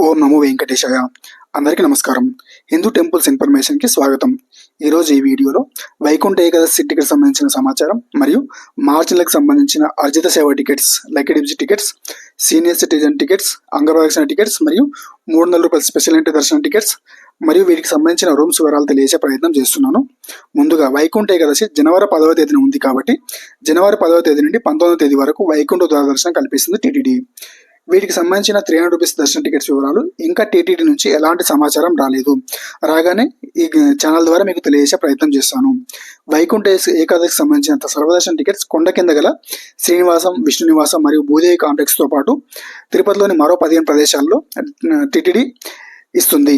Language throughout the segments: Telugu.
ఓం నమో వెంకటేశాయ. అందరికీ నమస్కారం. హిందూ టెంపుల్స్ ఇన్ఫర్మేషన్కి స్వాగతం. ఈరోజు ఈ వీడియోలో వైకుంఠ ఏకాదశి టికెట్ సంబంధించిన సమాచారం మరియు మార్చిలకు సంబంధించిన Arjitha Seva tickets lucky tickets senior citizen tickets Angapradakshina tickets మరియు మూడు వందల రూపాయల స్పెషల్ ఎంట్రీ దర్శన టికెట్స్ మరియు వీటికి సంబంధించిన రూమ్స్ వివరాలు తెలియజే ప్రయత్నం చేస్తున్నాను. ముందుగా వైకుంఠ ఏకాదశి జనవరి పదవ తేదీన ఉంది కాబట్టి జనవరి పదవ తేదీ నుండి పంతొమ్మిదవ తేదీ వరకు వైకుంఠ దూరదర్శనం దర్శనం కల్పిస్తుంది టీటీడీ. వీటికి సంబంధించిన three hundred rupees darshan tickets వివరాలు ఇంకా టీటీడీ నుంచి ఎలాంటి సమాచారం రాలేదు. రాగానే ఈ ఛానల్ ద్వారా మీకు తెలియజేసే ప్రయత్నం చేస్తాను. వైకుంఠ ఏకాదశికి సంబంధించిన సర్వదర్శన టికెట్స్ కొండ కింద గల శ్రీనివాసం విష్ణు నివాసం మరియు భూదేవి కాంప్లెక్స్తో పాటు తిరుపతిలోని మరో పదిహేను ప్రదేశాల్లో టీటీడీ ఇస్తుంది.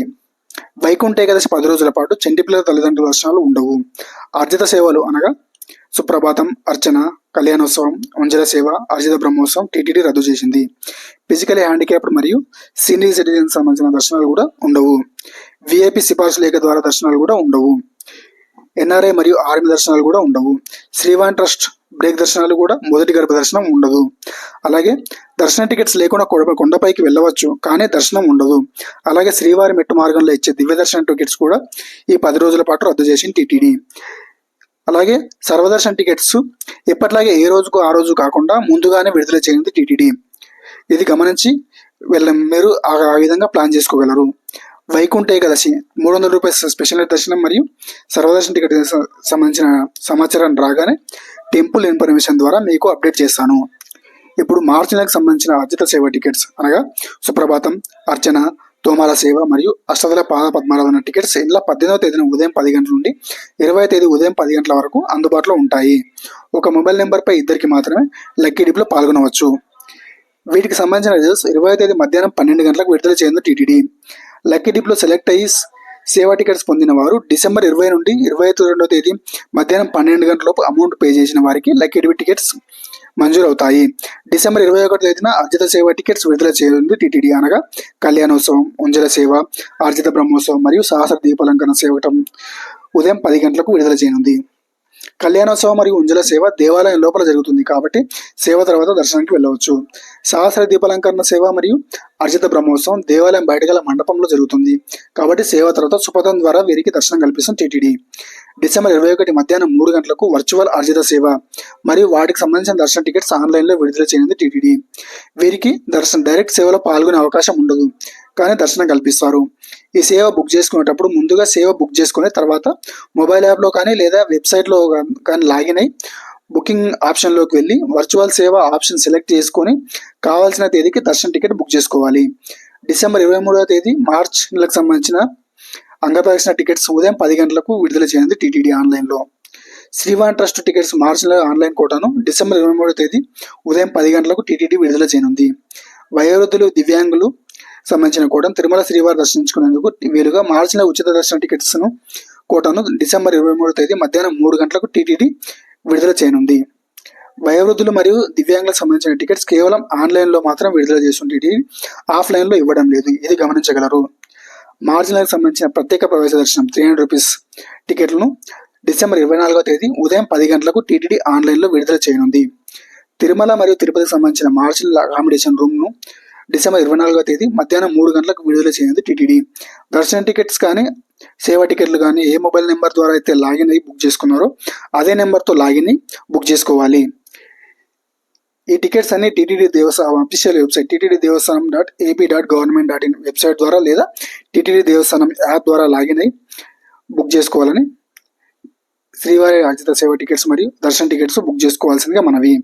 వైకుంఠ ఏకాదశి పది రోజుల పాటు చెంటిపిల్లల తల్లిదండ్రుల దర్శనాలు ఉండవు. ఆర్జిత సేవలు అనగా సుప్రభాతం అర్చన కళ్యాణోత్సవం వంజల సేవ అర్జిత బ్రహ్మోత్సవం టీటీడీ రద్దు చేసింది. ఫిజికలీ హ్యాండిక్యాప్డ్ మరియు సీనియర్ సిటిజన్ సంబంధించిన దర్శనాలు కూడా ఉండవు. విఐపి సిఫార్సు లేఖ ద్వారా దర్శనాలు కూడా ఉండవు. ఎన్ఆర్ఐ మరియు ఆర్మీ దర్శనాలు కూడా ఉండవు. శ్రీవాన్ ట్రస్ట్ బ్రేక్ దర్శనాలు కూడా మొదటి గర్భ దర్శనం ఉండదు. అలాగే దర్శన టికెట్స్ లేకుండా కొండపైకి వెళ్ళవచ్చు కానీ దర్శనం ఉండదు. అలాగే శ్రీవారి మెట్టు మార్గంలో ఇచ్చే దివ్య దర్శన టికెట్స్ కూడా ఈ పది రోజుల పాటు రద్దు చేసింది టీటీడీ. అలాగే సర్వదర్శన్ టికెట్స్ ఎప్పట్లాగే ఏ రోజుకు ఆ రోజు కాకుండా ముందుగానే విడుదల చేయండి టీటీడీ. ఇది గమనించి వెళ్ళ మీరు ఆ విధంగా ప్లాన్ చేసుకోగలరు. వైకుంఠ ఏకాదశి మూడు వందల రూపాయల స్పెషల్ దర్శనం మరియు సర్వదర్శన టికెట్ సంబంధించిన సమాచారం రాగానే టెంపుల్ ఇన్ఫర్మేషన్ ద్వారా మీకు అప్డేట్ చేస్తాను. ఇప్పుడు మార్చి నెలకు సంబంధించిన అర్జిత సేవ టికెట్స్ అనగా సుప్రభాతం అర్చన తోమాల సేవ మరియు అష్టదల పాద పద్మారాధన టికెట్స్ ఇంట్లో పద్దెనిమిదవ తేదీన ఉదయం పది గంటల నుండి ఇరవై తేదీ ఉదయం పది గంటల వరకు అందుబాటులో ఉంటాయి. ఒక మొబైల్ నెంబర్పై ఇద్దరికి మాత్రమే లక్కీ డిప్లో పాల్గొనవచ్చు. వీటికి సంబంధించిన రిజల్ట్స్ ఇరవై తేదీ మధ్యాహ్నం పన్నెండు గంటలకు విడుదల చేయందు టీటీడీ. లక్కీ డిప్లో సెలెక్ట్ అయ్యి సేవా టికెట్స్ పొందిన వారు డిసెంబర్ ఇరవై నుండి ఇరవై రెండవ తేదీ మధ్యాహ్నం పన్నెండు గంటలలోపు అమౌంట్ పే చేసిన వారికి లక్కీ డిబి టికెట్స్ మంజూరవుతాయి. డిసెంబర్ ఇరవై ఒకటి తేదీన అర్జిత సేవ టికెట్స్ విడుదల చేయనుంది టీటీడీ అనగా కళ్యాణోత్సవం ఉంజల సేవ అర్జిత బ్రహ్మోత్సవం మరియు సహస్ర దీపాలంకరణ సేవటం ఉదయం పది గంటలకు విడుదల చేయనుంది. కళ్యాణోత్సవం మరియు ఉంజల సేవ దేవాలయం లోపల జరుగుతుంది కాబట్టి సేవ తర్వాత దర్శనానికి వెళ్ళవచ్చు. సహస్ర దీపాలంకరణ సేవ మరియు అర్జిత బ్రహ్మోత్సవం దేవాలయం బయట గల మండపంలో జరుగుతుంది. కాబట్టి సేవ తర్వాత సుపథం ద్వారా వీరికి దర్శనం కల్పిస్తుంది టీటీడీ. డిసెంబర్ ఇరవై ఒకటి మధ్యాహ్నం మూడు గంటలకు వర్చువల్ అర్జిత సేవ మరియు వాటికి సంబంధించిన దర్శన టికెట్స్ ఆన్లైన్లో విడుదల చేయనుంది టీటీడీ. వీరికి దర్శనం డైరెక్ట్ సేవలో పాల్గొనే అవకాశం ఉండదు. కానీ దర్శనం కల్పిస్తారు. ఈ సేవ బుక్ చేసుకునేటప్పుడు ముందుగా సేవ బుక్ చేసుకుని తర్వాత మొబైల్ యాప్లో కానీ లేదా వెబ్సైట్లో కానీ లాగిన్ అయి బుకింగ్ ఆప్షన్లోకి వెళ్ళి వర్చువల్ సేవ ఆప్షన్ సెలెక్ట్ చేసుకొని కావాల్సిన తేదీకి దర్శన టికెట్ బుక్ చేసుకోవాలి. డిసెంబర్ ఇరవై మూడవ తేదీ మార్చ్ నెలకు సంబంధించిన అంగప్రదక్షిణ టికెట్స్ ఉదయం పది గంటలకు విడుదల చేయనుంది టీటీడీ ఆన్లైన్లో. శ్రీవాన్ ట్రస్ట్ టికెట్స్ మార్చ్ నెల ఆన్లైన్ కోటాను డిసెంబర్ ఇరవై మూడవ తేదీ ఉదయం పది గంటలకు టీటీడీ విడుదల చేయనుంది. వయోవృద్ధులు దివ్యాంగులు సంబంధించిన కోటను తిరుమల శ్రీవారి దర్శించుకునేందుకు వీలుగా మార్చిన ఉచిత దర్శన టికెట్స్ను కోటను డిసెంబర్ ఇరవై మూడో తేదీ మధ్యాహ్నం మూడు గంటలకు టీటీడీ విడుదల చేయనుంది. వయోవృద్ధులు మరియు దివ్యాంగులకు సంబంధించిన టికెట్స్ కేవలం ఆన్లైన్లో మాత్రం విడుదల చేస్తుంది ఆఫ్లైన్లో ఇవ్వడం లేదు. ఇది గమనించగలరు. మార్జినల్కి సంబంధించిన ప్రత్యేక ప్రవేశ దర్శనం త్రీ హండ్రెడ్ రూపీస్ టికెట్లను డిసెంబర్ ఇరవై నాలుగో తేదీ ఉదయం పది గంటలకు టీటీడీ ఆన్లైన్లో విడుదల చేయనుంది. తిరుమల మరియు తిరుపతికి సంబంధించిన మార్జినల్ అకామిడేషన్ రూమ్ను డిసెంబర్ ఇరవై నాలుగో తేదీ మధ్యాహ్నం మూడు గంటలకు విడుదల చేయండి టీటీడీ. దర్శన టికెట్స్ కానీ సేవ టికెట్లు కానీ ఏ మొబైల్ నెంబర్ ద్వారా అయితే లాగిన్ అయ్యి బుక్ చేసుకున్నారో అదే నెంబర్తో లాగిన్ అయ్యి బుక్ చేసుకోవాలి. ఈ టికెట్స్ అన్ని TTD Devasthanam official website TTD Devasthanam dot AP dot government dot in website ద్వారా లేదా టీటీడీ దేవస్థానం యాప్ ద్వారా లాగిన్ అయ్యి బుక్ చేసుకోవాలని శ్రీవారి అర్జిత సేవ టికెట్స్ మరియు దర్శన టికెట్స్ బుక్ చేసుకోవాల్సిందిగా మనవి.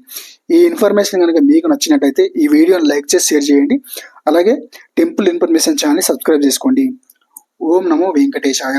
ఈ ఇన్ఫర్మేషన్ కనుక మీకు నచ్చినట్టయితే ఈ వీడియోని లైక్ చేసి షేర్ చేయండి. అలాగే టెంపుల్ ఇన్ఫర్మేషన్ ఛానల్ని సబ్స్క్రైబ్ చేసుకోండి. ఓం నమో వెంకటేశాయ.